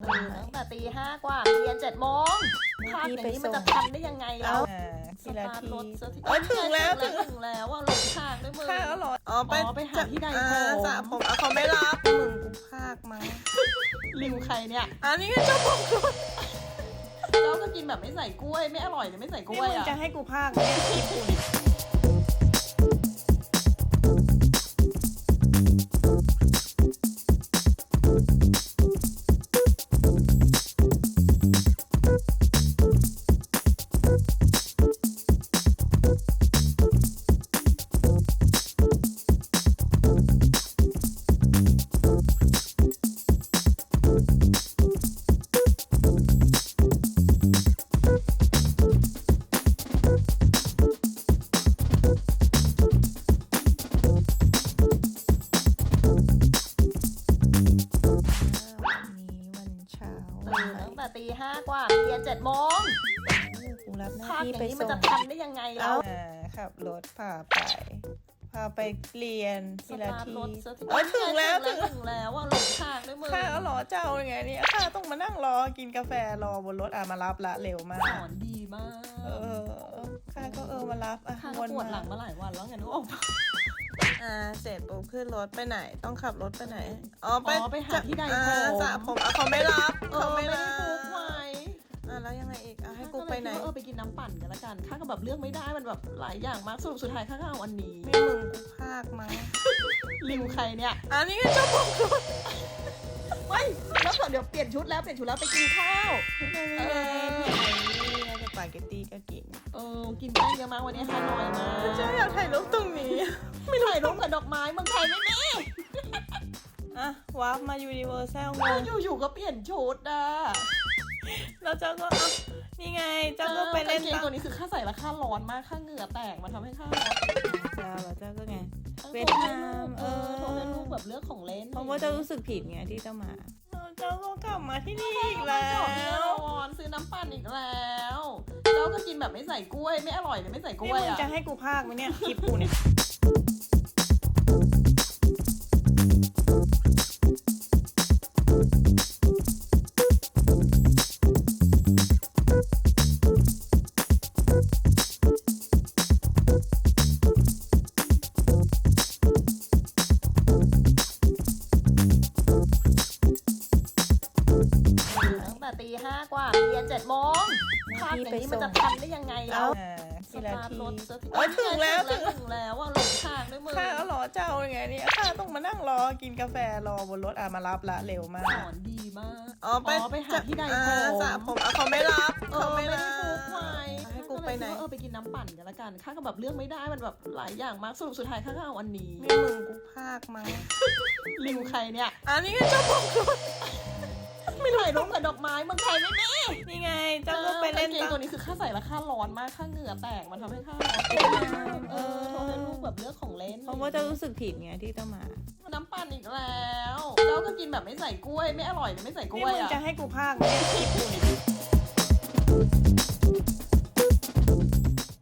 ตื่นตั้งแต่ตีห้ากว่าเรียนเจ็ดโมงพลาดอย่างนี้มันจะทันได้ยังไงเราอ่าสทีละตาร์ททีรถสักทีเอ้ยถึงแล้วถึถึงงถึงแล้วว่าหลงทางด้วยมือภาคแล้วเหรออ๋อไปอ๋อไปหาที่ใดอ่าผมสระผมอะเขาไม่รับมึงกูภาคมั้งริวใครเนี่ยอันนี้ก็เจ้าของรถแล้วก็กินแบบไม่ใส่กล้วยไม่อร่อยเลยไม่ใส่กนี่ล้วยมึงอะจะให้กูภาคไหมเนี่ยคลิปกูเนี่ยวัน แต่ตีห้ากว่าเรียนเจ็ดโมงกูรับหพลาน้าดที่อย่างไปนี้มันส่จะงทันได้ยังไงเราอ่าขับรถพาไป พาไปเรียนสทีละตาร์ททีรถสักทีเอ้ยถึงแล้วถึถึงงถึงแล้วว่าหลงทางด้วยมือข้าก็รอเจ้ายังไงเนี่ยข้าต้องมานั่งรอกินกาแฟรอบนรถอะมารับละเร็วมาก สอนดีมากเออข้าก็เออมารับอะข้าวก็นปวดหลัมางมาหลายวันแล้วไงนึกออกปะ อ่าเสร็จปุ๊บขึ้นรถไปไหน ต้องขับรถไปไหน อ๋อไปอ๋อไปหาที่ใดอ่าผมสระผมอะเขาไม่รับเออเขาไม่ไม่ได้รับฟุกไว้อะแล้วยังไงอีกอะให้กูข้าไปเลยไหนคิดว่าเออไปกินน้ำปั่นกันละกันข้าก็แบบเลือกไม่ได้มันแบบหลายอย่างมากสรุปสุดท้ายข้าก็เอาอันนี้ไม่มึงกูภาคมั้งริวใครเนี่ยอันนี้ก็เจ้าของรถไม่แล้วเดี๋ยวเปลี่ยนชุดแล้วเปลี่ยนชุดแล้วไปกินข้าว ไม่มีเอไงอสปาเกตตี้ก็กินเออกินแป้งเยอะมากวันนี้ข้าน้อยมากเจ้าอยากถ่ายรูปตรงนี้ ไม่ถ่ายรูปกับดอกไม้เมืองไทยไม่มีอะวาร์ปมายูนิเวอร์แซลงงอยู่ๆก็เปลี่ยนชุดอะแล้วเจ้าก็อะนี่ไงเจ้าก็ไปเล่นกางเกงตามตัวนี้คือข้าใส่แล้วข้าร้อนมากข้าเหงื่อแตกมันทำให้ข้าร้อนเจ้าแล้วเจ้าก็ไงออเวียดนามเออเออโทรให้ลูกแบบเลือกของเล่นเพราะว่าเจ้ารู้สึกผิดไงที่เจ้ามาเจ้าก็กลับมาที่นี่อีกแล้จอดที่วร้อนซื้อน้ำปั่นอีกแล้วแล้วก็กินแบบไม่ใส่กล้วย ไม่อร่อยเลยไม่ใส่กล้นี่วยมึงอะ จะให้กูพากไหมเนี่ยคลิปกูเนี่ย ตั้งแต่ตีห้ากว่าเรียนเจ็ดโมงพลาดอย่างนี้มันจะทันได้ยังไงเราอ่าสทีละตาร์ททีรถสักทีเอ้ยถึงแล้วถึงถึงแล้วว่าหลงทางด้วยมือข้าก็รอเจ้ายังไงเนี่ยข้าต้องมานั่งรอกินกาแฟรอบนรถอะมารับละเร็วมาสกอนดีมากอ๋อไปไปหาที่ใดอ่าผมสระผมอะเขาไม่ กันละกันข้าก็แบบเลือกไม่ได้มันแบบหลายอย่างมากสรุปสุดท้ายข้าก็เอาอันนี้ไม่มึงกูภาคมั้งริวใครเนี่ย อันนี้ก็เจ้าของรถไม่ถ่ายรูปกับดอกไม้เมืองไทยไม่มีนี่ไงเจ้าก็ไปเล่นกางเกงตามตัวนี้คือข้าใส่แล้วข้าร้อนมากข้าเหงื่อแตกมันทำให้ข้าร้อนเออโทรให้ลูกแบบเลือกของเล่นเพราะว่าเจ้ารู้สึกผิดไงที่เจ้ามาน้ำปั่นอีกแล้วแล้วก็กินแบบไม่ใส่กล้วย ไม่อร่อยเลยไม่ใส่กล้นี่วยมึงอะจะให้กูพากไหมเนี่ยคลิปกูเนี่ย